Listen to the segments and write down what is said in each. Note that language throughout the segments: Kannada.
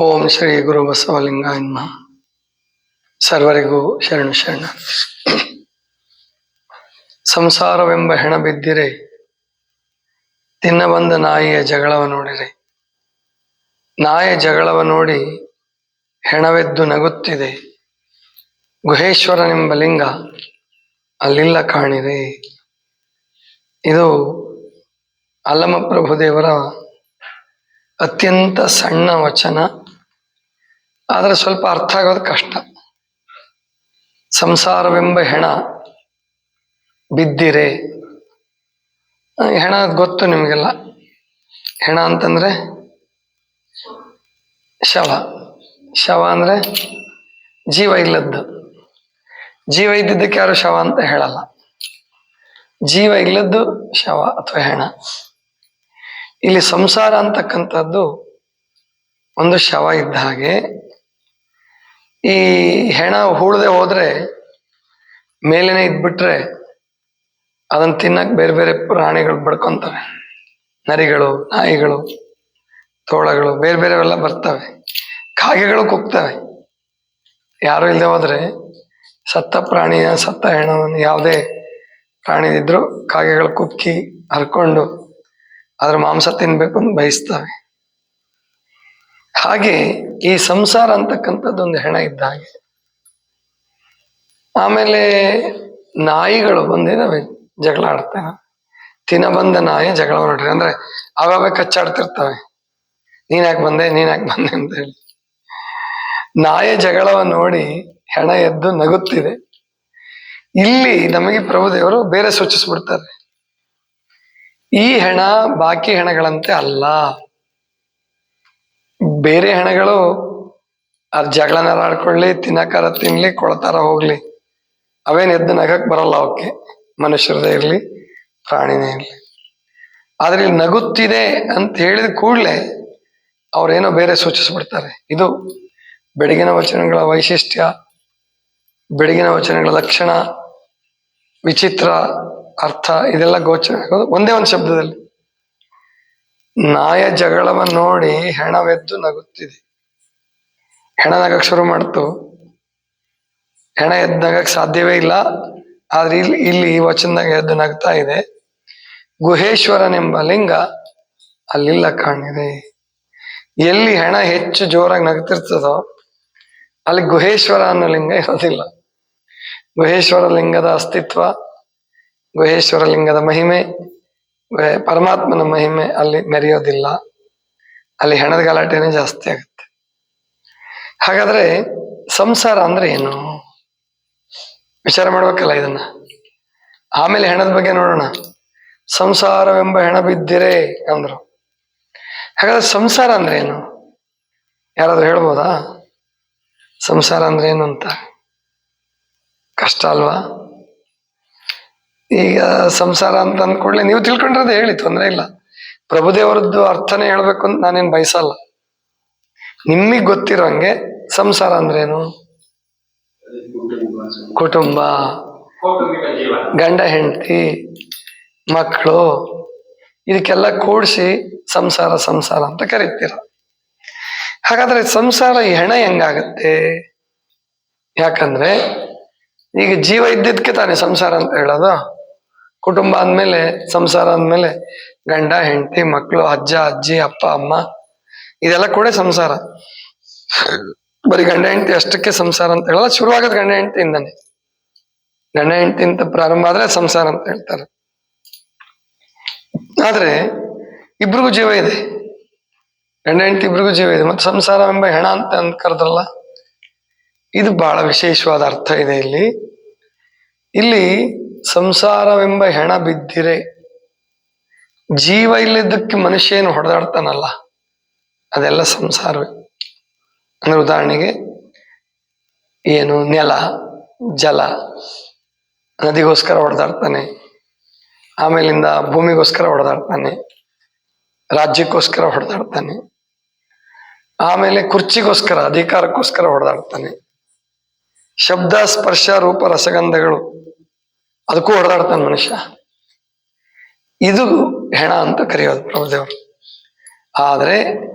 ಓಂ ಶ್ರೀ ಗುರು ಬಸವಲಿಂಗ ನಮಃ. ಸರ್ವರಿಗೂ ಶರಣ ಶರಣ. ಸಂಸಾರವೆಂಬ ಹೆಣ ಬಿದ್ದಿರೆ, ತಿನ್ನ ಬಂದ ನಾಯಿಯ ಜಗಳವ ನೋಡಿರಿ. ನಾಯ ಜಗಳವ ನೋಡಿ ಹೆಣವೆದ್ದು ನಗುತ್ತಿದೆ. ಗುಹೇಶ್ವರನೆಂಬ ಲಿಂಗ ಅಲ್ಲಿಲ್ಲ ಕಾಣಿದೆ. ಇದು ಅಲ್ಲಮ ಪ್ರಭುದೇವರ ಅತ್ಯಂತ ಸಣ್ಣ ವಚನ. ಆದರೆ ಸ್ವಲ್ಪ ಅರ್ಥ ಆಗೋದು ಕಷ್ಟ. ಸಂಸಾರವೆಂಬ ಹೆಣ ಬಿದ್ದಿರೆ ಹೆಣ ಗೊತ್ತು ನಿಮಗೆಲ್ಲ. ಹೆಣ ಅಂತಂದ್ರೆ ಶವ. ಶವ ಅಂದ್ರೆ ಜೀವ ಇಲ್ಲದ್ದು. ಜೀವ ಇದ್ದಿದ್ದಕ್ಕೆ ಯಾರು ಶವ ಅಂತ ಹೇಳಲ್ಲ. ಜೀವ ಇಲ್ಲದ್ದು ಶವ ಅಥವಾ ಹೆಣ. ಇಲ್ಲಿ ಸಂಸಾರ ಅಂತಕ್ಕಂಥದ್ದು ಒಂದು ಶವ ಇದ್ದ ಹಾಗೆ ಈ ಹೆಣ ಹೂಳದೆ ಹೋದ್ರೆ ಮೇಲೇನೆ ಇದ್ಬಿಟ್ರೆ ಅದನ್ನ ತಿನ್ನಕ್ ಬೇರೆ ಬೇರೆ ಪ್ರಾಣಿಗಳು ಬಡ್ಕೊಂತವೆ ನರಿಗಳು, ನಾಯಿಗಳು, ತೋಳಗಳು, ಬೇರೆ ಬೇರೆವೆಲ್ಲ ಬರ್ತವೆ. ಕಾಗೆಗಳು ಕುಗ್ತವೆ. ಯಾರು ಇಲ್ಲದೆ ಹೋದ್ರೆ ಸತ್ತ ಪ್ರಾಣಿಯ, ಸತ್ತ ಹೆಣವನ್ನು ಯಾವುದೇ ಪ್ರಾಣಿ ಇದ್ರು ಕಾಗೆಗಳು ಕುಕ್ಕಿ ಹರ್ಕೊಂಡು ಅದ್ರ ಮಾಂಸ ತಿನ್ಬೇಕು ಅಂತ ಬಯಸ್ತವೆ. ಹಾಗೆ ಈ ಸಂಸಾರ ಅಂತಕ್ಕಂಥದ್ದು ಒಂದು ಹೆಣ ಇದ್ದ ಹಾಗೆ. ಆಮೇಲೆ ನಾಯಿಗಳು ಬಂದಿದ್ದಾವೆ ಜಗಳ ಆಡ್ತವೆ ತಿನ ಬಂದ ನಾಯಿ ಜಗಳ ನೋಡ್ರಿ ಅಂದ್ರೆ ಅವಾಗ ಕಚ್ಚಾಡ್ತಿರ್ತವೆ. ನೀನ್ ಯಾಕೆ ಬಂದೆ, ನೀನ್ ಯಾಕೆ ಬಂದೆ ಅಂತ ಹೇಳಿ. ನಾಯಿ ಜಗಳವ ನೋಡಿ ಹೆಣ ಎದ್ದು ನಗುತ್ತಿದೆ. ಇಲ್ಲಿ ನಮಗೆ ಪ್ರಭುದೇವರು ಬೇರೆ ಸೂಚಿಸ್ಬಿಡ್ತಾರೆ. ಈ ಹೆಣ ಬಾಕಿ ಹೆಣಗಳಂತೆ ಅಲ್ಲ. ಬೇರೆ ಹೆಣಗಳು ಅದ್ ಜಗಳನಾರ ಆಡ್ಕೊಳ್ಳಿ ತಿನ್ನಕಾರ ತಿನ್ಲಿ, ಕೊಳತಾರ ಹೋಗ್ಲಿ. ಅವೇನ್ ಎದ್ದು ನಗಕ್ ಬರಲ್ಲ ಅವಕ್ಕೆ. ಮನುಷ್ಯರದೇ ಇರ್ಲಿ, ಪ್ರಾಣಿನೇ ಇರ್ಲಿ. ಆದ್ರೆ ಇಲ್ಲಿ ನಗುತ್ತಿದೆ ಅಂತ ಹೇಳಿದ ಕೂಡಲೇ ಅವ್ರೇನೋ ಬೇರೆ ಸೂಚಿಸ್ಬಿಡ್ತಾರೆ. ಇದು ಬೆಳಗಿನ ವಚನಗಳ ವೈಶಿಷ್ಟ್ಯ ಬೆಳಗಿನ ವಚನಗಳ ಲಕ್ಷಣ, ವಿಚಿತ್ರ ಅರ್ಥ, ಇದೆಲ್ಲ ಗೋಚರ. ಒಂದೇ ಒಂದು ಶಬ್ದದಲ್ಲಿ. ನಾಯ ಜಗಳವನ್ನು ನೋಡಿ ಹೆಣವೆದ್ದು ನಗುತ್ತಿದೆ. ಹೆಣ ನಗಕ್ ಶುರು ಮಾಡ್ತು. ಹೆಣ ಎದ್ದು ನಗಕ್ ಸಾಧ್ಯವೇ ಇಲ್ಲ. ಆದ್ರೆ ಇಲ್ಲಿ ಇಲ್ಲಿ ವಚನದಾಗ ಎದ್ದು ನಗ್ತಾ ಇದೆ. ಗುಹೇಶ್ವರನೆಂಬ ಲಿಂಗ ಅಲ್ಲಿಲ್ಲ ಕಾಣಿದೆ ಎಲ್ಲಿ ಹೆಣ ಹೆಚ್ಚು ಜೋರಾಗಿ ನಗ್ತಿರ್ತದೋ ಅಲ್ಲಿ ಗುಹೇಶ್ವರ ಅನ್ನೋ ಲಿಂಗ ಇರೋದಿಲ್ಲ. ಗುಹೇಶ್ವರ ಲಿಂಗದ ಅಸ್ತಿತ್ವ, ಗುಹೇಶ್ವರ ಲಿಂಗದ ಮಹಿಮೆ ಪರಮಾತ್ಮನ ಮಹಿಮೆ ಅಲ್ಲಿ ಮೆರೆಯೋದಿಲ್ಲ. ಅಲ್ಲಿ ಹೆಣದ ಗಲಾಟೆನೇ ಜಾಸ್ತಿ ಆಗುತ್ತೆ. ಹಾಗಾದ್ರೆ ಸಂಸಾರ ಅಂದ್ರೆ ಏನು? ವಿಚಾರ ಮಾಡ್ಬೇಕಲ್ಲ ಇದನ್ನ. ಆಮೇಲೆ ಹೆಣದ ಬಗ್ಗೆ ನೋಡೋಣ. ಸಂಸಾರವೆಂಬ ಹೆಣ ಬಿದ್ದಿರೇ ಅಂದ್ರು. ಹಾಗಾದ್ರೆ ಸಂಸಾರ ಅಂದ್ರೆ ಏನು? ಯಾರಾದ್ರೂ ಹೇಳ್ಬೋದಾ? ಸಂಸಾರ ಅಂದ್ರೆ ಏನು ಅಂತ? ಕಷ್ಟ ಅಲ್ವಾ? ಈಗ ಸಂಸಾರ ಅಂತ ಅಂದ್ಕೊಳ್ಳಿ ನೀವು ತಿಳ್ಕೊಂಡ್ರದ್ದು ಹೇಳಿ, ತೊಂದರೆ ಇಲ್ಲ. ಪ್ರಭುದೇವರದ್ದು ಅರ್ಥನೇ ಹೇಳ್ಬೇಕು ಅಂತ ನಾನೇನ್ ಬಯಸಲ್ಲ. ನಿಮಗ್ ಗೊತ್ತಿರೋಂಗೆ ಸಂಸಾರ ಅಂದ್ರೇನು? ಕುಟುಂಬ, ಗಂಡ, ಹೆಂಡತಿ, ಮಕ್ಕಳು, ಇದಕ್ಕೆಲ್ಲ ಕೂಡಿಸಿ ಸಂಸಾರ ಸಂಸಾರ ಅಂತ ಕರೀತೀರ. ಹಾಗಾದ್ರೆ ಸಂಸಾರ ಹೆಣ ಹೆಂಗಾಗತ್ತೆ? ಯಾಕಂದ್ರೆ ಈಗ ಜೀವ ಇದ್ದಿದ್ಕೆ ತಾನೇ ಸಂಸಾರ ಅಂತ ಹೇಳೋದು. ಕುಟುಂಬ ಅಂದ್ಮೇಲೆ, ಸಂಸಾರ ಅಂದ್ಮೇಲೆ, ಗಂಡ, ಹೆಂಡತಿ ಮಕ್ಕಳು ಅಜ್ಜ, ಅಜ್ಜಿ, ಅಪ್ಪ, ಅಮ್ಮ, ಇದೆಲ್ಲ ಕೂಡ ಸಂಸಾರ. ಬರೀ ಗಂಡ, ಹೆಂಡತಿ ಅಷ್ಟಕ್ಕೆ ಸಂಸಾರ ಅಂತ ಹೇಳಲ್ಲ, ಶುರುವಾಗದ್ ಗಂಡ ಹೆಂಡತಿಯಿಂದಾನೆ ಗಂಡ, ಹೆಂಡತಿ ಅಂತ ಪ್ರಾರಂಭ ಆದ್ರೆ ಸಂಸಾರ ಅಂತ ಹೇಳ್ತಾರೆ. ಆದ್ರೆ, ಇಬ್ರಿಗೂ ಜೀವ ಇದೆ. ಗಂಡ, ಹೆಂಡತಿ ಇಬ್ರಿಗೂ ಜೀವ ಇದೆ. ಮತ್ತೆ ಸಂಸಾರ ಎಂಬ ಹೆಣ ಅಂತ ಅಂತ ಕರೆದ್ರಲ್ಲ, ಇದು ಬಹಳ ವಿಶೇಷವಾದ ಅರ್ಥ ಇದೆ ಇಲ್ಲಿ. ಇಲ್ಲಿ ಸಂಸಾರವೆಂಬ ಹೆಣ ಬಿದ್ದಿರೆ, ಜೀವ ಇಲ್ಲದಕ್ಕೆ ಮನುಷ್ಯ ಏನು ಹೊಡೆದಾಡ್ತಾನಲ್ಲ, ಅದೆಲ್ಲ ಸಂಸಾರವೇ. ಅಂದ್ರೆ ಉದಾಹರಣೆಗೆ, ಏನು ನೆಲ, ಜಲ, ನದಿಗೋಸ್ಕರ ಹೊಡೆದಾಡ್ತಾನೆ, ಆಮೇಲಿಂದ ಭೂಮಿಗೋಸ್ಕರ ಹೊಡೆದಾಡ್ತಾನೆ, ರಾಜ್ಯಕ್ಕೋಸ್ಕರ ಹೊಡೆದಾಡ್ತಾನೆ, ಆಮೇಲೆ ಕುರ್ಚಿಗೋಸ್ಕರ, ಅಧಿಕಾರಕ್ಕೋಸ್ಕರ ಹೊಡೆದಾಡ್ತಾನೆ. ಶಬ್ದ, ಸ್ಪರ್ಶ, ರೂಪ, ರಸಗಂಧಗಳು ಅದಕ್ಕೂ ಹೊಡೆದಾಡ್ತಾನೆ ಮನುಷ್ಯ. ಇದು ಹೆಣ ಅಂತ ಕರೆಯೋದು ಪ್ರಭುದೇವರು. ಆದರೆ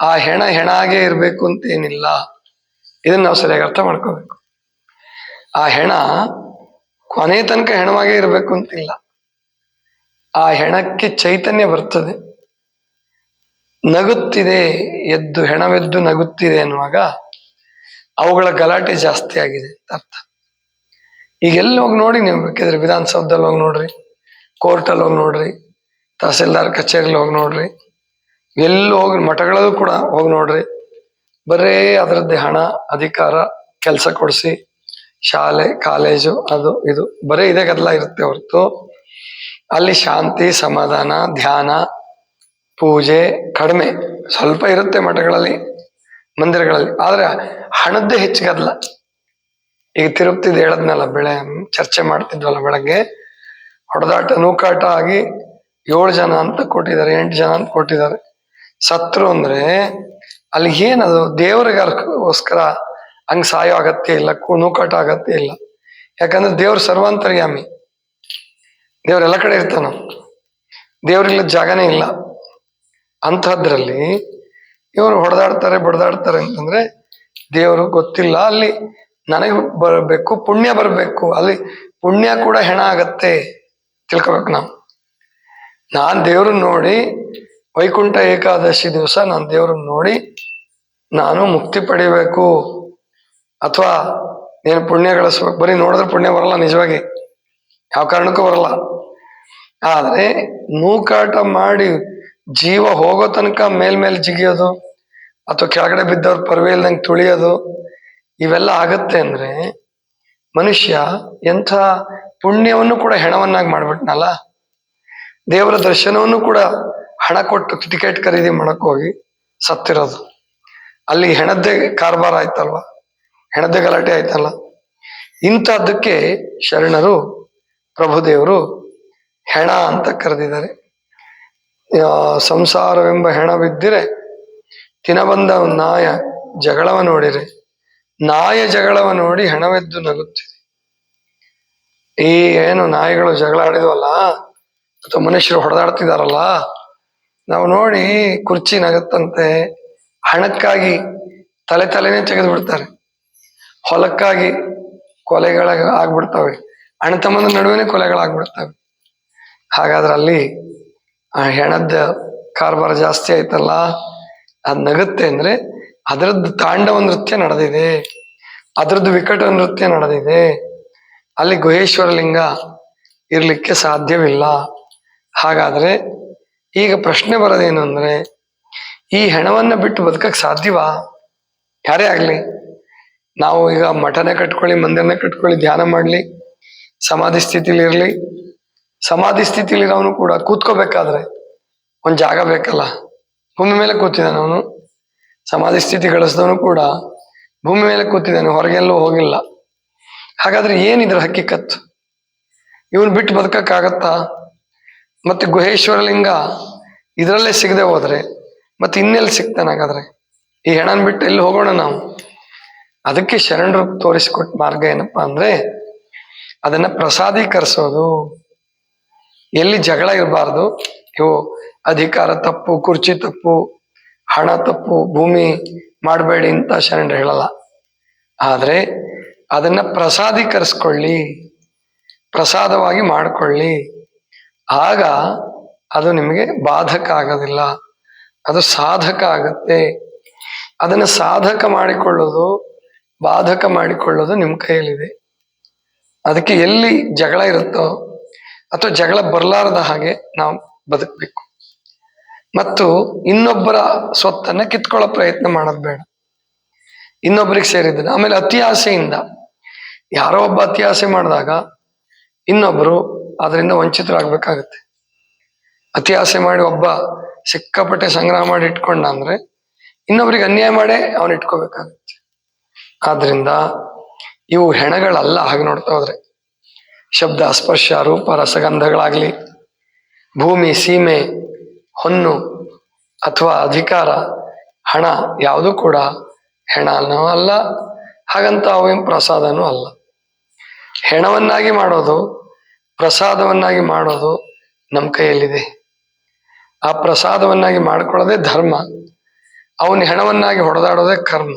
ಆ ಹೆಣ ಹೆಣಾಗೆ ಇರಬೇಕು ಅಂತ ಏನಿಲ್ಲ. ಇದನ್ನ ನಾವು ಸರಿಯಾಗಿ ಅರ್ಥ ಮಾಡ್ಕೋಬೇಕು. ಆ ಹೆಣ ಕೊನೆ ತನಕ ಹೆಣವಾಗೇ ಇರಬೇಕು ಅಂತಿಲ್ಲ ಆ ಹೆಣಕ್ಕೆ ಚೈತನ್ಯ ಬರ್ತದೆ. ನಗುತ್ತಿದೆ, ಎದ್ದು ಹೆಣವೆದ್ದು ನಗುತ್ತಿದೆ ಅನ್ನುವಾಗ ಅವುಗಳ ಗಲಾಟೆ ಜಾಸ್ತಿ ಆಗಿದೆ ಅಂತ ಅರ್ಥ. ಈಗ ಎಲ್ಲಿ ಹೋಗಿ ನೋಡಿ ನೀವು ಬೇಕಿದ್ರೆ ವಿಧಾನಸೌಧದಲ್ಲಿ ಹೋಗಿ ನೋಡ್ರಿ, ಕೋರ್ಟಲ್ಲಿ ಹೋಗಿ ನೋಡ್ರಿ, ತಹಸೀಲ್ದಾರ್ ಕಚೇರಿಲಿ ಹೋಗಿ ನೋಡ್ರಿ, ಎಲ್ಲಿ ಹೋಗಿ ಮಠಗಳಲ್ಲೂ ಕೂಡ ಹೋಗಿ ನೋಡ್ರಿ. ಬರೇ ಅದರದ್ದೇ ಹಣ, ಅಧಿಕಾರ, ಕೆಲಸ ಕೊಡಿಸಿ, ಶಾಲೆ, ಕಾಲೇಜು, ಅದು ಇದು ಬರೀ ಇದೇ ಗದ್ದಲ ಇರುತ್ತೆ ಹೊರತು. ಅಲ್ಲಿ ಶಾಂತಿ, ಸಮಾಧಾನ, ಧ್ಯಾನ, ಪೂಜೆ ಕಡಿಮೆ ಸ್ವಲ್ಪ ಇರುತ್ತೆ ಮಠಗಳಲ್ಲಿ, ಮಂದಿರಗಳಲ್ಲಿ. ಆದ್ರೆ ಹಣದ್ದೇ ಹೆಚ್ಚು ಗದ್ದಲ. ಈಗ ತಿರುಪ್ತಿದ್ ಹೇಳದ್ನಲ್ಲ, ಬೆಳೆ ಚರ್ಚೆ ಮಾಡ್ತಿದ್ವಲ್ಲ ಬೆಳಗ್ಗೆ. ಹೊಡೆದಾಟ, ನೂಕಾಟ ಆಗಿ ಏಳು ಜನ ಅಂತ ಕೊಟ್ಟಿದ್ದಾರೆ, ಎಂಟು ಜನ ಅಂತ ಕೊಟ್ಟಿದ್ದಾರೆ. ಸತ್ರು ಅಂದ್ರೆ ಅಲ್ಲಿ ಏನದು? ದೇವ್ರಿಗೋಸ್ಕರ ಹಂಗ್ ಸಾಯೋ ಅಗತ್ಯ ಇಲ್ಲ ನೂಕಾಟ ಅಗತ್ಯ ಇಲ್ಲ. ಯಾಕಂದ್ರೆ ದೇವ್ರ ಸರ್ವಾಂತರ್ಯಾಮಿ. ದೇವ್ರ ಎಲ್ಲ ಕಡೆ ಇರ್ತಾನ. ದೇವ್ರಿಲ್ಲ ಜಾಗನೇ ಇಲ್ಲ. ಅಂಥದ್ರಲ್ಲಿ ಇವರು ಹೊಡೆದಾಡ್ತಾರೆ, ಬಡ್ದಾಡ್ತಾರೆ ಅಂತಂದ್ರೆ ದೇವರು ಗೊತ್ತಿಲ್ಲ. ಅಲ್ಲಿ ನನಗೆ ಬರಬೇಕು, ಪುಣ್ಯ ಬರಬೇಕು, ಅಲ್ಲಿ ಪುಣ್ಯ ಕೂಡ ಹೆಣ ಆಗತ್ತೆ. ತಿಳ್ಕೊಬೇಕು ನಾವು. ನಾನ್ ದೇವ್ರನ್ನ ನೋಡಿ, ವೈಕುಂಠ ಏಕಾದಶಿ ದಿವಸ ನಾನು ದೇವ್ರನ್ನ ನೋಡಿ, ನಾನು ಮುಕ್ತಿ ಪಡಿಬೇಕು. ಅಥವಾ ನೀನು ಪುಣ್ಯ ಗಳಿಸ್ಬೇಕು. ಬರೀ ನೋಡಿದ್ರೆ ಪುಣ್ಯ ಬರಲ್ಲ, ನಿಜವಾಗಿ. ಯಾವ ಕಾರಣಕ್ಕೂ ಬರಲ್ಲ. ಆದರೆ ನೂಕಾಟ ಮಾಡಿ ಜೀವ ಹೋಗೋ ತನಕ ಮೇಲ್ಮೇಲೆ ಜಿಗಿಯೋದು, ಅಥವಾ ಕೆಳಗಡೆ ಬಿದ್ದವ್ರ ಪರ್ವೆ ಇಲ್ದಂಗೆ ತುಳಿಯೋದು ಇವೆಲ್ಲ ಆಗತ್ತೆ ಅಂದ್ರೆ ಮನುಷ್ಯ ಎಂಥ ಪುಣ್ಯವನ್ನು ಕೂಡ ಹೆಣವನ್ನಾಗಿ ಮಾಡ್ಬಿಟ್ನಲ್ಲ? ದೇವರ ದರ್ಶನವನ್ನು ಕೂಡ ಹಣ ಕೊಟ್ಟು ಟಿಕೆಟ್ ಖರೀದಿ ಮಾಡಕ್ ಹೋಗಿ ಸತ್ತಿರೋದು. ಅಲ್ಲಿ ಹೆಣದ್ದೇ ಕಾರ್ಬಾರ ಆಯ್ತಲ್ವಾ? ಹೆಣದ್ದೇ ಗಲಾಟೆ ಆಯ್ತಲ್ಲ? ಇಂಥದ್ದಕ್ಕೆ ಶರಣರು, ಪ್ರಭುದೇವರು ಹೆಣ ಅಂತ ಕರೆದಿದ್ದಾರೆ. ಸಂಸಾರವೆಂಬ ಹೆಣ ಬಿದ್ದಿರೆ ತಿನಬಂದ ನಾಯ ಜಗಳವ ನೋಡಿರೆ. ನಾಯ ಜಗಳವ ನೋಡಿ ಹೆಣವೆದ್ದು ನಗುತ್ತಿದೆ. ಈ ಏನು ನಾಯಿಗಳು ಜಗಳ ಆಡಿದ್ವಲ್ಲ? ಅಥವಾ ಮನುಷ್ಯರು ಹೊಡೆದಾಡ್ತಿದಾರಲ್ಲ? ನಾವು ನೋಡಿ ಕುರ್ಚಿ ನಗುತ್ತಂತೆ, ಹಣಕ್ಕಾಗಿ ತಲೆ ತಲೆನೇ ತೆಗೆದು ಬಿಡ್ತಾರೆ ಹೊಲಕ್ಕಾಗಿ ಕೊಲೆಗಳ ಆಗ್ಬಿಡ್ತವೆ. ಅಣ್ಣ ತಮ್ಮನ ನಡುವೆನೆ ಕೊಲೆಗಳಾಗ್ಬಿಡ್ತವೆ ಹಾಗಾದ್ರೆ ಅಲ್ಲಿ ಆ ಹೆಣದ ಕಾರ್ಬಾರ ಜಾಸ್ತಿ ಆಯ್ತಲ್ಲ? ಅದ್ ನಗುತ್ತೆ ಅಂದ್ರೆ ಅದರದ್ದು ತಾಂಡವ ನೃತ್ಯ ನಡೆದಿದೆ. ಅದರದ್ದು ವಿಕಟ ನೃತ್ಯ ನಡೆದಿದೆ. ಅಲ್ಲಿ ಗುಹೇಶ್ವರ ಲಿಂಗ ಇರಲಿಕ್ಕೆ ಸಾಧ್ಯವಿಲ್ಲ. ಹಾಗಾದರೆ ಈಗ ಪ್ರಶ್ನೆ ಬರೋದೇನು ಅಂದ್ರೆ, ಈ ಹೆಣವನ್ನ ಬಿಟ್ಟು ಬದುಕಕ್ಕೆ ಸಾಧ್ಯವಾ? ಯಾರೇ ಆಗಲಿ, ನಾವು ಈಗ ಮಠನೇ ಕಟ್ಕೊಳ್ಳಿ, ಮಂದಿರನೇ ಕಟ್ಕೊಳ್ಳಿ, ಧ್ಯಾನ ಮಾಡ್ಲಿ, ಸಮಾಧಿ ಸ್ಥಿತಿಲಿ ಇರಲಿ. ಸಮಾಧಿ ಸ್ಥಿತಿಲಿ ಇರೋನು ಕೂಡ ಕೂತ್ಕೋಬೇಕಾದ್ರೆ ಒಂದು ಜಾಗ ಬೇಕಲ್ಲ. ಭೂಮಿ ಮೇಲೆ ಕೂತಿದ್ದಾನೆ ಅವನು. ಸಮಾಧಿ ಸ್ಥಿತಿ ಗಳಿಸಿದವನು ಕೂಡ ಭೂಮಿ ಮೇಲೆ ಕೂತಿದ್ದಾನೆ, ಹೊರಗೆಲ್ಲೂ ಹೋಗಿಲ್ಲ. ಹಾಗಾದ್ರೆ ಏನಿದ್ರ ಹಕ್ಕಿಕತ್ತು ಇವನು ಬಿಟ್ಟು ಬದುಕಕ್ಕಾಗತ್ತಾ? ಮತ್ತೆ ಗುಹೇಶ್ವರ ಲಿಂಗ ಇದರಲ್ಲೇ ಸಿಗದೆ ಹೋದ್ರೆ, ಮತ್ತೆ ಇನ್ನೆಲ್ಲಿ ಸಿಗ್ತಾನೆ ಹಾಗಾದ್ರೆ? ಈ ಹೆಣನ್ ಬಿಟ್ಟು ಎಲ್ಲಿ ಹೋಗೋಣ ನಾವು? ಅದಕ್ಕೆ ಶರಣರು ತೋರಿಸಿಕೊಟ್ಟ ಮಾರ್ಗ ಏನಪ್ಪಾ ಅಂದ್ರೆ, ಅದನ್ನ ಪ್ರಸಾದೀಕರಿಸೋದು. ಎಲ್ಲಿ ಜಗಳ ಇರಬಾರ್ದು ಇವು ಅಧಿಕಾರ ತಪ್ಪು, ಕುರ್ಚಿ ತಪ್ಪು ಹಣ ತಪ್ಪು, ಭೂಮಿ ಮಾಡಬೇಡಿ ಅಂತ ಶರಣರು ಹೇಳಲ್ಲ. ಆದರೆ ಅದನ್ನ ಪ್ರಸಾದೀಕರಿಸ್ಕೊಳ್ಳಿ, ಪ್ರಸಾದವಾಗಿ ಮಾಡಿಕೊಳ್ಳಿ. ಆಗ ಅದು ನಿಮಗೆ ಬಾಧಕ ಆಗೋದಿಲ್ಲ. ಅದು ಸಾಧಕ ಆಗುತ್ತೆ. ಅದನ್ನ ಸಾಧಕ ಮಾಡಿಕೊಳ್ಳೋದು, ಬಾಧಕ ಮಾಡಿಕೊಳ್ಳೋದು ನಿಮ್ಮ ಕೈಯಲ್ಲಿದೆ. ಅದಕ್ಕೆ ಎಲ್ಲಿ ಜಗಳ ಇರುತ್ತೋ ಅಥವಾ ಜಗಳ ಬರಲಾರದ ಹಾಗೆ ನಾವು ಬದುಕಬೇಕು. ಮತ್ತು ಇನ್ನೊಬ್ಬರ ಸ್ವತ್ತನ್ನ ಕಿತ್ಕೊಳ್ಳೋ ಪ್ರಯತ್ನ ಮಾಡೋದು ಬೇಡ. ಇನ್ನೊಬ್ಬರಿಗೆ ಸೇರಿದ್ದೇನೆ ಆಮೇಲೆ ಅತಿ ಆಸೆಯಿಂದ ಯಾರೋ ಒಬ್ಬ ಅತಿ ಆಸೆ ಮಾಡಿದಾಗ ಇನ್ನೊಬ್ರು ಅದರಿಂದ ವಂಚಿತರಾಗಬೇಕಾಗತ್ತೆ. ಅತಿ ಆಸೆ ಮಾಡಿ ಒಬ್ಬ ಸಿಕ್ಕಾಪಟ್ಟೆ ಸಂಗ್ರಹ ಮಾಡಿ ಇಟ್ಕೊಂಡ ಅಂದ್ರೆ ಇನ್ನೊಬ್ರಿಗೆ ಅನ್ಯಾಯ ಮಾಡೇ ಅವನ್ ಇಟ್ಕೋಬೇಕಾಗತ್ತೆ. ಆದ್ರಿಂದ ಇವು ಹೆಣಗಳಲ್ಲ, ಹಾಗೆ ನೋಡ್ತಾ ಹೋದ್ರೆ. ಶಬ್ದ, ಸ್ಪರ್ಶ, ರೂಪ, ರಸಗಂಧಗಳಾಗ್ಲಿ, ಭೂಮಿ, ಸೀಮೆ ಹೊನ್ನು ಅಥವಾ ಅಧಿಕಾರ, ಹಣ ಯಾವುದು ಕೂಡ ಹೆಣನೂ ಅಲ್ಲ, ಹಾಗಂತ ಅವೇನು ಪ್ರಸಾದನೂ ಅಲ್ಲ. ಹೆಣವನ್ನಾಗಿ ಮಾಡೋದು, ಪ್ರಸಾದವನ್ನಾಗಿ ಮಾಡೋದು ನಮ್ಮ ಕೈಯಲ್ಲಿದೆ. ಆ ಪ್ರಸಾದವನ್ನಾಗಿ ಮಾಡಿಕೊಳ್ಳೋದೇ ಧರ್ಮ. ಅವನ ಹೆಣವನ್ನಾಗಿ ಹೊಡೆದಾಡೋದೇ ಕರ್ಮ.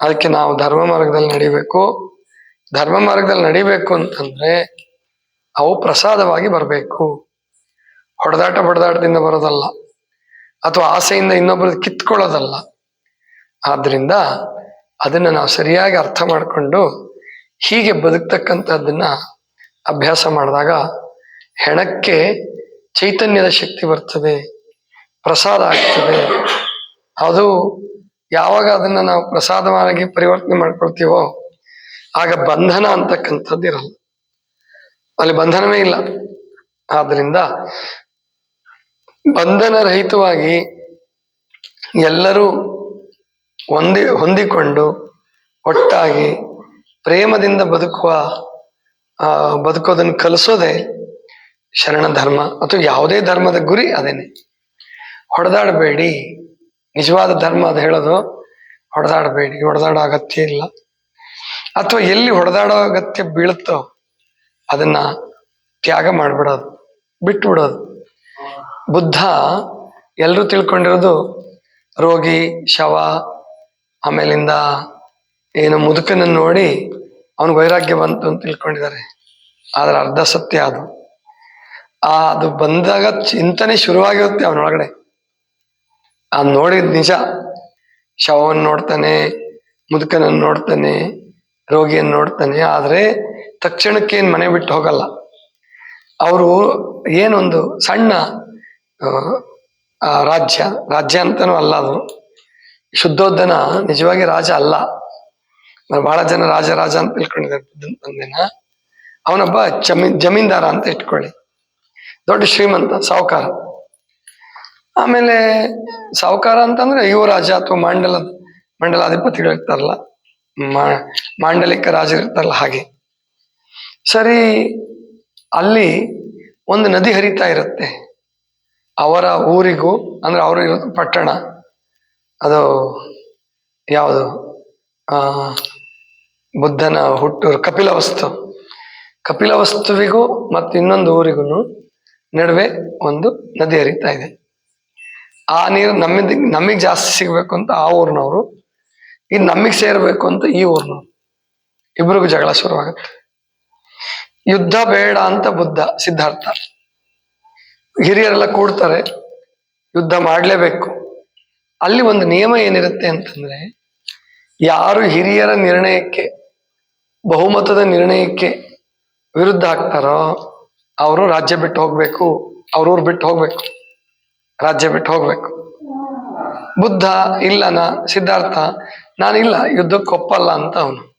ಅದಕ್ಕೆ ನಾವು ಧರ್ಮ ಮಾರ್ಗದಲ್ಲಿ ನಡಿಬೇಕು. ಧರ್ಮ ಮಾರ್ಗದಲ್ಲಿ ನಡಿಬೇಕು ಅಂತಂದ್ರೆ ಅವು ಪ್ರಸಾದವಾಗಿ ಬರಬೇಕು. ಹೊಡೆದಾಟ ಬಡದಾಟದಿಂದ ಬರೋದಲ್ಲ ಅಥವಾ ಆಸೆಯಿಂದ ಇನ್ನೊಬ್ಬರು ಕಿತ್ಕೊಳ್ಳೋದಲ್ಲ. ಆದ್ರಿಂದ ಅದನ್ನ ನಾವು ಸರಿಯಾಗಿ ಅರ್ಥ ಮಾಡಿಕೊಂಡು ಹೀಗೆ ಬದುಕ್ತಕ್ಕಂಥದ್ದನ್ನ ಅಭ್ಯಾಸ ಮಾಡಿದಾಗ ಹೆಣಕ್ಕೆ ಚೈತನ್ಯದ ಶಕ್ತಿ ಬರ್ತದೆ, ಪ್ರಸಾದ ಆಗ್ತದೆ. ಅದು ಯಾವಾಗ ಅದನ್ನ ನಾವು ಪ್ರಸಾದವಾಗಿ ಪರಿವರ್ತನೆ ಮಾಡ್ಕೊಳ್ತೀವೋ ಆಗ ಬಂಧನ ಅಂತಕ್ಕಂಥದ್ದು ಇರಲ್ಲ ಅಲ್ಲಿ ಬಂಧನವೇ ಇಲ್ಲ. ಆದ್ರಿಂದ ಬಂಧನ ರಹಿತವಾಗಿ ಎಲ್ಲರೂ ಹೊಂದಿ, ಹೊಂದಿಕೊಂಡು ಒಟ್ಟಾಗಿ ಪ್ರೇಮದಿಂದ ಬದುಕುವ ಬದುಕೋದನ್ನು ಕಲಿಸೋದೇ ಶರಣ ಧರ್ಮ. ಅಥವಾ ಯಾವುದೇ ಧರ್ಮದ ಗುರಿ ಅದೇನೆ. ಹೊಡೆದಾಡಬೇಡಿ. ನಿಜವಾದ ಧರ್ಮ ಅದು ಹೇಳೋದು, ಹೊಡೆದಾಡಬೇಡಿ. ಹೊಡೆದಾಡೋ ಅಗತ್ಯ ಇಲ್ಲ. ಅಥವಾ ಎಲ್ಲಿ ಹೊಡೆದಾಡೋ ಅಗತ್ಯ ಬೀಳುತ್ತೋ ಅದನ್ನ ತ್ಯಾಗ ಮಾಡ್ಬಿಡೋದು ಬಿಟ್ಟು ಬಿಡೋದು ಬುದ್ಧ ಎಲ್ಲರೂ ತಿಳ್ಕೊಂಡಿರೋದು ರೋಗಿ, ಶವ, ಆಮೇಲಿಂದ ಏನು ಮುದುಕನನ್ನು ನೋಡಿ ಅವನಿಗೆ ವೈರಾಗ್ಯ ಬಂತು ಅಂತ ತಿಳ್ಕೊಂಡಿದ್ದಾರೆ. ಆದ್ರೆ ಅರ್ಧ ಸತ್ಯ ಅದು. ಆ, ಅದು ಬಂದಾಗ ಚಿಂತನೆ ಶುರುವಾಗಿರುತ್ತೆ ಅವನೊಳಗಡೆ. ಅದು ನೋಡಿದ ನಿಜ. ಶವವನ್ನು ನೋಡ್ತಾನೆ, ಮುದುಕನನ್ನು ನೋಡ್ತಾನೆ, ರೋಗಿಯನ್ನು ನೋಡ್ತಾನೆ, ಆದರೆ ತಕ್ಷಣಕ್ಕೆ ಏನ್ ಮನೆ ಬಿಟ್ಟು ಹೋಗಲ್ಲ. ಅವರು ಏನೊಂದು ಸಣ್ಣ ಆ, ರಾಜ್ಯ ರಾಜ್ಯ ಅಂತನೂ ಅಲ್ಲ ಅದು. ಶುದ್ಧೋಧನ ನಿಜವಾಗಿ ರಾಜ ಅಲ್ಲ. ನಾನು ಬಹಳ ಜನ ರಾಜ ರಾಜ ಅಂತ ತಿಳ್ಕೊಂಡಿದ್ದೆ ಅವನೊಬ್ಬ ಜಮೀನ್ ಜಮೀನ್ದಾರ ಅಂತ ಇಟ್ಕೊಳ್ಳಿ. ದೊಡ್ಡ ಶ್ರೀಮಂತ ಸಾಹುಕಾರ. ಆಮೇಲೆ ಸಾಹುಕಾರ ಅಂತಂದ್ರೆ ಯುವರಾಜ ಅಥವಾ ಮಂಡಲ ಮಂಡಲಾಧಿಪತಿಗಳು ಇರ್ತಾರಲ್ಲ. ಮಾಂಡಲಿಕ ರಾಜರು ಇರ್ತಾರಲ್ಲ ಹಾಗೆ. ಸರಿ ಅಲ್ಲಿ ಒಂದು ನದಿ ಹರಿತಾ ಇರುತ್ತೆ. ಅವರ ಊರಿಗೂ, ಅಂದ್ರೆ ಅವರು ಇರೋದು ಪಟ್ಟಣ. ಅದು ಯಾವುದು? ಬುದ್ಧನ ಹುಟ್ಟು, ಕಪಿಲವಸ್ತು. ಕಪಿಲವಸ್ತುವಿಗೂ ಮತ್ತು ಇನ್ನೊಂದು ಊರಿಗೂ ನಡುವೆ ಒಂದು ನದಿ ಹರಿತಾ ಇದೆ. ಆ ನೀರು ನಮ್ಮಿಂದ, ನಮಗೆ ಜಾಸ್ತಿ ಸಿಗಬೇಕು ಅಂತ ಆ ಊರಿನವರು ಇದು ನಮಗೆ ಸೇರಬೇಕು ಅಂತ ಈ ಊರಿನವ್ರು. ಇಬ್ರಿಗೂ ಜಗಳ ಶುರುವಾಗುತ್ತೆ. ಯುದ್ಧ ಬೇಡ ಅಂತ ಬುದ್ಧ, ಸಿದ್ಧಾರ್ಥ. ಹಿರಿಯರೆಲ್ಲ ಕೂಡ್ತಾರೆ, ಯುದ್ಧ ಮಾಡಲೇಬೇಕು. ಅಲ್ಲಿ ಒಂದು ನಿಯಮ ಏನಿರುತ್ತೆ ಅಂತಂದ್ರೆ, ಯಾರು ಹಿರಿಯರ ನಿರ್ಣಯಕ್ಕೆ, ಬಹುಮತದ ನಿರ್ಣಯಕ್ಕೆ ವಿರುದ್ಧ ಆಗ್ತಾರೋ, ಅವರು ರಾಜ್ಯ ಬಿಟ್ಟು ಹೋಗ್ಬೇಕು ಅವ್ರೂರು ಬಿಟ್ಟು ಹೋಗ್ಬೇಕು, ರಾಜ್ಯ ಬಿಟ್ಟು ಹೋಗ್ಬೇಕು. ಬುದ್ಧ ಇಲ್ಲನ ಸಿದ್ಧಾರ್ಥ ನಾನಿಲ್ಲ ಯುದ್ಧಕ್ಕೆ ಒಪ್ಪಲ್ಲ ಅಂತ ಅವನು.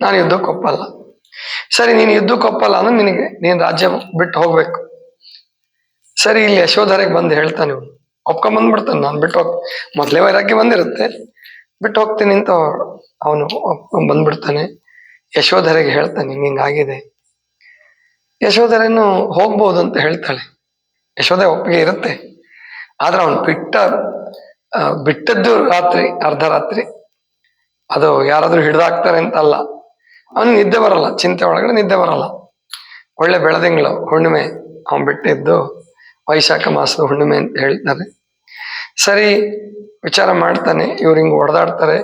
ನಾನು ಯುದ್ಧಕ್ಕೆ ಒಪ್ಪಲ್ಲ. ಸರಿ, ನೀನು ಯುದ್ಧಕ್ಕೆ ಒಪ್ಪಲ್ಲ ಅಂದ್ರೆ ನಿನಗೆ, ನೀನು ರಾಜ್ಯ ಬಿಟ್ಟು ಹೋಗ್ಬೇಕು. ಸರಿ, ಇಲ್ಲಿ ಯಶೋಧರೆಗೆ ಬಂದು ಹೇಳ್ತಾನೆ ಇವನು. ಒಪ್ಕೊಂಡ್ ಬಂದ್ಬಿಡ್ತಾನೆ ನಾನು ಬಿಟ್ಟು ಹೋಗ್, ಮೊದಲೇ ವೈರಾಗ್ಯ ಬಂದಿರುತ್ತೆ. ಬಿಟ್ಟು ಹೋಗ್ತೀನಿ ಅಂತ ಅವನು ಒಪ್ಕೊಂಡ್ ಬಂದ್ಬಿಡ್ತಾನೆ. ಯಶೋಧರೆಗೆ ಹೇಳ್ತಾನೆ ಹಿಂಗಾಗಿದೆ ಯಶೋಧರೇನು ಹೋಗ್ಬೋದು ಅಂತ ಹೇಳ್ತಾಳೆ. ಯಶೋಧ ಒಪ್ಪಿಗೆ ಇರುತ್ತೆ. ಆದ್ರೆ ಅವನು ಬಿಟ್ಟ ಬಿಟ್ಟದ್ದು ರಾತ್ರಿ, ಅರ್ಧ ರಾತ್ರಿ. ಅದು ಯಾರಾದ್ರೂ ಹಿಡ್ದಾಕ್ತಾರೆ ಅಂತ ಅಲ್ಲ. ಅವನು ನಿದ್ದೆ ಬರಲ್ಲ, ಚಿಂತೆ ಒಳಗಡೆ ನಿದ್ದೆ ಬರಲ್ಲ. ಒಳ್ಳೆ ಬೆಳದಿಂಗಳು, ಹುಣ್ಣಿಮೆ, ಅವನು ಬಿಟ್ಟಿದ್ದು. ವೈಶಾಖ ಮಾಸದ ಹುಣ್ಣಿಮೆ ಅಂತ ಹೇಳ್ತಾರೆ ಸರಿ, ವಿಚಾರ ಮಾಡ್ತಾನೆ, ಇವ್ರು ಹಿಂಗ್ ಹೊಡೆದಾಡ್ತಾರೆ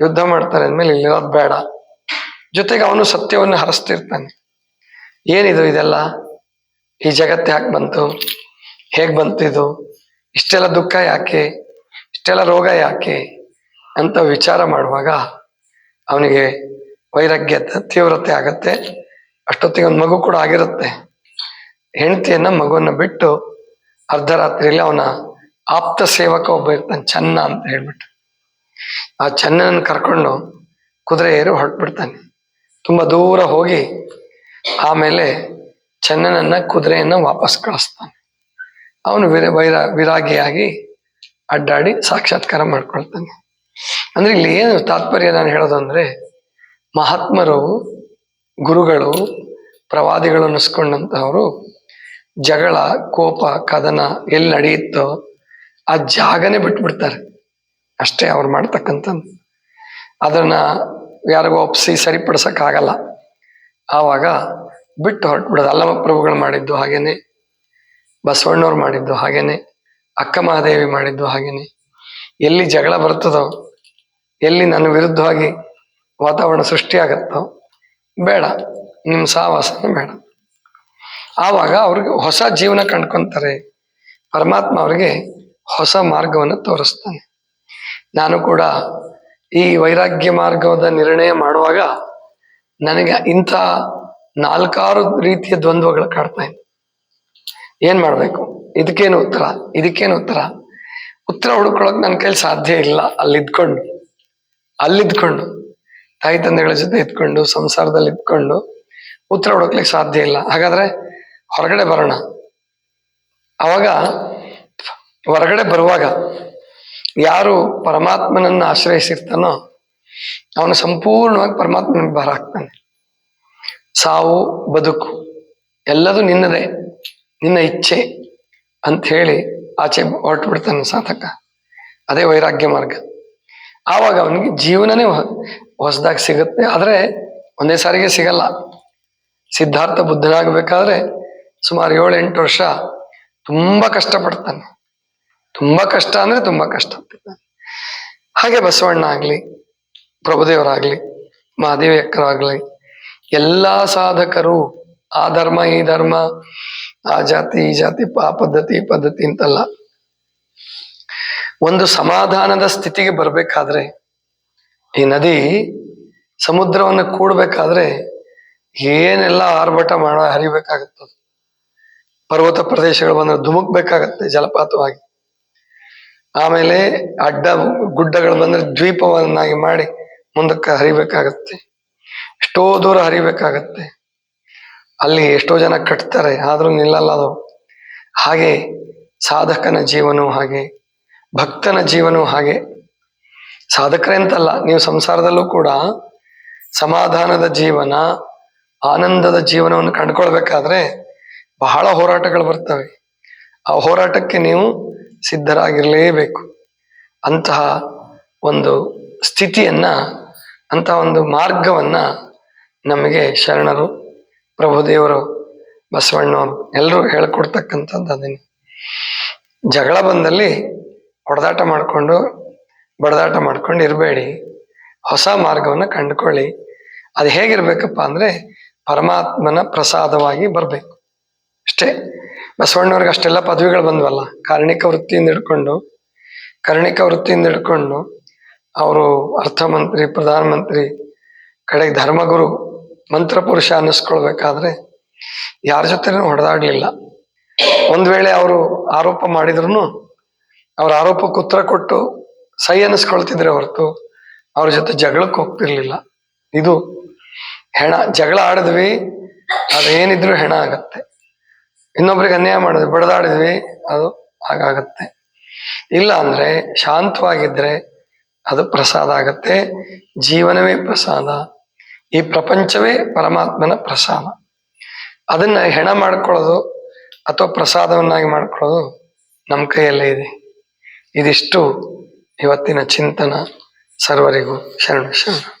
ಯುದ್ಧ ಮಾಡ್ತಾರೆ ಅಂದ್ಮೇಲೆ ಇಲ್ಲಿರೋದು ಬೇಡ. ಜೊತೆಗೆ ಅವನು ಸತ್ಯವನ್ನು ಹರಸ್ತಿರ್ತಾನೆ. ಏನಿದು ಇದೆಲ್ಲ? ಈ ಜಗತ್ತು ಯಾಕೆ ಬಂತು? ಹೇಗೆ ಬಂತು ಇದು? ಇಷ್ಟೆಲ್ಲ ದುಃಖ ಯಾಕೆ? ಇಷ್ಟೆಲ್ಲ ರೋಗ ಯಾಕೆ? ಅಂತ ವಿಚಾರ ಮಾಡುವಾಗ ಅವನಿಗೆ ವೈರಾಗ್ಯ ತೀವ್ರತೆ ಆಗತ್ತೆ. ಅಷ್ಟೊತ್ತಿಗೆ ಒಂದು ಮಗು ಕೂಡ ಆಗಿರುತ್ತೆ. ಹೆಂಡತಿಯನ್ನ ಮಗುವನ್ನ ಬಿಟ್ಟು ಅರ್ಧರಾತ್ರಿಯಲ್ಲಿ ಅವನ ಆಪ್ತ ಸೇವಕ ಒಬ್ಬ ಇರ್ತಾನೆ, ಚನ್ನ ಅಂತ ಹೇಳ್ಬಿಟ್ಟು. ಆ ಚನ್ನನ ಕರ್ಕೊಂಡು ಕುದುರೆ ಏರು ಹೊರಟ್ಬಿಡ್ತಾನೆ. ತುಂಬಾ ದೂರ ಹೋಗಿ ಆಮೇಲೆ ಚನ್ನನನ್ನ ಕುದುರೆಯನ್ನ ವಾಪಸ್ ಕಳಿಸ್ತಾನೆ. ಅವನು ವಿರ, ವೈರ, ವಿರಾಗಿಯಾಗಿ ಅಡ್ಡಾಡಿ ಸಾಕ್ಷಾತ್ಕಾರ ಮಾಡ್ಕೊಳ್ತಾನೆ. ಅಂದ್ರೆ ಇಲ್ಲಿ ಏನು ತಾತ್ಪರ್ಯ ನಾನು ಹೇಳೋದು ಅಂದ್ರೆ, ಮಹಾತ್ಮರು, ಗುರುಗಳು, ಪ್ರವಾದಿಗಳು ಅನ್ನಿಸ್ಕೊಂಡಂತವರು ಜಗಳ, ಕೋಪ, ಕದನ ಎಲ್ಲಿ ನಡೆಯುತ್ತೋ ಆ ಜಾಗನೇ ಬಿಟ್ಬಿಡ್ತಾರೆ. ಅಷ್ಟೇ ಅವ್ರು ಮಾಡ್ತಕ್ಕಂಥ ಅದನ್ನ ಯಾರಿಗೂ ಒಪ್ಸಿ ಸರಿಪಡಿಸೋಕ್ಕಾಗಲ್ಲ. ಆವಾಗ ಬಿಟ್ಟು ಹೊರಟ್ಬಿಡೋದು. ಅಲ್ಲಮ ಪ್ರಭುಗಳು ಮಾಡಿದ್ದು ಹಾಗೇನೆ, ಬಸವಣ್ಣವ್ರು ಮಾಡಿದ್ದು ಹಾಗೇನೆ, ಅಕ್ಕ ಮಹಾದೇವಿ ಮಾಡಿದ್ದು ಹಾಗೇನೆ. ಎಲ್ಲಿ ಜಗಳ ಬರ್ತದೋ, ಎಲ್ಲಿ ನನ್ನ ವಿರುದ್ಧವಾಗಿ ವಾತಾವರಣ ಸೃಷ್ಟಿಯಾಗತ್ತೋ, ಬೇಡ. ನಿಮ್ಮ ಸಹವಾಸನ ಬೇಡ. ಆವಾಗ ಅವ್ರಿಗೆ ಹೊಸ ಜೀವನ ಕಂಡ್ಕೊಂತಾರೆ. ಪರಮಾತ್ಮ ಅವ್ರಿಗೆ ಹೊಸ ಮಾರ್ಗವನ್ನು ತೋರಿಸ್ತಾನೆ. ನಾನು ಕೂಡ ಈ ವೈರಾಗ್ಯ ಮಾರ್ಗದ ನಿರ್ಣಯ ಮಾಡುವಾಗ ನನಗೆ ಇಂಥ ನಾಲ್ಕಾರು ರೀತಿಯ ದ್ವಂದ್ವಗಳು ಕಾಡ್ತಾ ಇದೆ ಏನ್ ಮಾಡ್ಬೇಕು? ಇದಕ್ಕೇನು ಉತ್ತರ? ಇದಕ್ಕೇನು ಉತ್ತರ? ಉತ್ತರ ಹುಡ್ಕೊಳಕ್ ನನ್ನ ಕೈಲಿ ಸಾಧ್ಯ ಇಲ್ಲ. ಅಲ್ಲಿದ್ಕೊಂಡು. ಅಲ್ಲಿದ್ಕೊಂಡು. ತಾಯಿ ತಂದೆಗಳ ಜೊತೆ ಇದ್ಕೊಂಡು ಸಂಸಾರದಲ್ಲಿ ಇದ್ಕೊಂಡು ಉತ್ತರ ಹುಡುಕ್ಲಿಕ್ಕೆ ಸಾಧ್ಯ ಇಲ್ಲ. ಹಾಗಾದ್ರೆ ಹೊರಗಡೆ ಬರೋಣ. ಅವಾಗ ಹೊರಗಡೆ ಬರುವಾಗ ಯಾರು ಪರಮಾತ್ಮನನ್ನ ಆಶ್ರಯಿಸಿರ್ತಾನೋ ಅವನು ಸಂಪೂರ್ಣವಾಗಿ ಪರಮಾತ್ಮನ ಭಾರ ಆಗ್ತಾನೆ ಸಾವು, ಬದುಕು ಎಲ್ಲದೂ ನಿನ್ನದೇ, ನಿನ್ನ ಇಚ್ಛೆ ಅಂತ ಹೇಳಿ ಆಚೆ ಹೊರಟು ಬಿಡ್ತಾನೆ ಸಾಧಕ. ಅದೇ ವೈರಾಗ್ಯ ಮಾರ್ಗ. ಆವಾಗ ಅವನಿಗೆ ಜೀವನನೇ ಹೊಸದಾಗಿ ಸಿಗುತ್ತೆ. ಆದರೆ ಒಂದೇ ಸಾರಿಗೆ ಸಿಗಲ್ಲ. ಸಿದ್ಧಾರ್ಥ ಬುದ್ಧನಾಗಬೇಕಾದ್ರೆ ಸುಮಾರು ಏಳು ಎಂಟು ವರ್ಷ ತುಂಬಾ ಕಷ್ಟಪಡ್ತಾನೆ. ತುಂಬಾ ಕಷ್ಟ ಅಂದ್ರೆ ತುಂಬಾ ಕಷ್ಟ. ಹಾಗೆ ಬಸವಣ್ಣ ಆಗಲಿ, ಪ್ರಭುದೇವರಾಗಲಿ ಮಹಾದೇವಿ ಎಲ್ಲ ಎಲ್ಲಾ ಸಾಧಕರು ಆ ಧರ್ಮ, ಈ ಧರ್ಮ, ಆ ಜಾತಿ, ಈ ಜಾತಿ ಆ ಪದ್ಧತಿ, ಈ ಪದ್ಧತಿ ಅಂತಲ್ಲ ಒಂದು ಸಮಾಧಾನದ ಸ್ಥಿತಿಗೆ ಬರಬೇಕಾದ್ರೆ, ಈ ನದಿ ಸಮುದ್ರವನ್ನು ಕೂಡಬೇಕಾದ್ರೆ ಏನೆಲ್ಲ ಆರ್ಭಟ ಮಾಡ ಹರಿಬೇಕಾಗುತ್ತದೆ. ಪರ್ವತ ಪ್ರದೇಶಗಳು ಬಂದ್ರೆ ಧುಮುಕ್ಬೇಕಾಗತ್ತೆ ಜಲಪಾತವಾಗಿ. ಆಮೇಲೆ ಅಡ್ಡ ಗುಡ್ಡಗಳು ಬಂದ್ರೆ ದ್ವೀಪವನ್ನಾಗಿ ಮಾಡಿ ಮುಂದಕ್ಕೆ ಹರಿಬೇಕಾಗತ್ತೆ. ಎಷ್ಟೋ ದೂರ ಹರಿಬೇಕಾಗತ್ತೆ. ಅಲ್ಲಿ ಎಷ್ಟೋ ಜನ ಕಟ್ತಾರೆ, ಆದ್ರೂ ನಿಲ್ಲಲ್ಲ ಅದು. ಹಾಗೆ ಸಾಧಕನ ಜೀವನವೂ ಹಾಗೆ, ಭಕ್ತನ ಜೀವನವೂ ಹಾಗೆ. ಸಾಧಕರೇ ಅಂತಲ್ಲ, ನೀವು ಸಂಸಾರದಲ್ಲೂ ಕೂಡ ಸಮಾಧಾನದ ಜೀವನ, ಆನಂದದ ಜೀವನವನ್ನು ಕಂಡುಕೊಳ್ಬೇಕಾದ್ರೆ ಬಹಳ ಹೋರಾಟಗಳು ಬರ್ತವೆ. ಆ ಹೋರಾಟಕ್ಕೆ ನೀವು ಸಿದ್ಧರಾಗಿರಲೇಬೇಕು. ಅಂತಹ ಒಂದು ಸ್ಥಿತಿಯನ್ನ ಅಂತಹ ಒಂದು ಮಾರ್ಗವನ್ನ ನಮಗೆ ಶರಣರು ಪ್ರಭುದೇವರು ಬಸವಣ್ಣವರು ಎಲ್ಲರೂ ಹೇಳ್ಕೊಡ್ತಕ್ಕಂಥದ್ದು ಅದನ್ನೇ ಜಗಳ ಬಂದಲ್ಲಿ ಹೊಡೆದಾಟ ಮಾಡಿಕೊಂಡು, ಬಡದಾಟ ಮಾಡ್ಕೊಂಡು ಇರಬೇಡಿ. ಹೊಸ ಮಾರ್ಗವನ್ನು ಕಂಡುಕೊಳ್ಳಿ. ಅದು ಹೇಗಿರ್ಬೇಕಪ್ಪ ಅಂದರೆ ಪರಮಾತ್ಮನ ಪ್ರಸಾದವಾಗಿ ಬರಬೇಕು. ಅಷ್ಟೇ. ಬಸವಣ್ಣವ್ರಿಗೆ ಅಷ್ಟೆಲ್ಲ ಪದವಿಗಳು ಬಂದ್ವಲ್ಲ. ಕಾರಣಿಕ ವೃತ್ತಿಯಿಂದ ಹಿಡ್ಕೊಂಡು, ಕರ್ಣಿಕ ವೃತ್ತಿಯಿಂದ ಹಿಡ್ಕೊಂಡು ಅವರು ಅರ್ಥಮಂತ್ರಿ, ಪ್ರಧಾನಮಂತ್ರಿ, ಕಡೆಗೆ ಧರ್ಮಗುರು ಮಂತ್ರಪುರುಷ ಅನ್ನಿಸ್ಕೊಳ್ಬೇಕಾದ್ರೆ ಯಾರ ಜೊತೆನೂ ಹೊಡೆದಾಡ್ಲಿಲ್ಲ. ಒಂದ್ ವೇಳೆ ಅವರು ಆರೋಪ ಮಾಡಿದ್ರು ಅವ್ರ ಆರೋಪಕ್ಕೆ ಉತ್ತರ ಕೊಟ್ಟು ಸೈ ಅನ್ನಿಸ್ಕೊಳ್ತಿದ್ರೆ ಹೊರತು ಅವ್ರ ಜೊತೆ ಜಗಳಕ್ಕೆ ಹೋಗ್ತಿರ್ಲಿಲ್ಲ. ಇದು ಹೆಣ, ಜಗಳ ಆಡಿದ್ವಿ, ಅದೇನಿದ್ರು ಹೆಣ ಆಗತ್ತೆ. ಇನ್ನೊಬ್ರಿಗೆ ಅನ್ಯಾಯ ಮಾಡಿದ್ವಿ ಬಡದಾಡಿದ್ವಿ, ಅದು ಹಾಗಾಗತ್ತೆ. ಇಲ್ಲ ಅಂದ್ರೆ ಶಾಂತವಾಗಿದ್ರೆ ಅದು ಪ್ರಸಾದ ಆಗತ್ತೆ. ಜೀವನವೇ ಪ್ರಸಾದ, ಈ ಪ್ರಪಂಚವೇ ಪರಮಾತ್ಮನ ಪ್ರಸಾದ. ಅದನ್ನ ಹೆಣ ಮಾಡ್ಕೊಳ್ಳೋದು ಅಥವಾ ಪ್ರಸಾದವನ್ನಾಗಿ ಮಾಡ್ಕೊಳ್ಳೋದು ನಮ್ಮ ಕೈಯಲ್ಲೇ ಇದೆ. ಇದಿಷ್ಟು ಇವತ್ತಿನ ಚಿಂತನ. ಸರ್ವರಿಗೂ ಶರಣ ಶರಣ.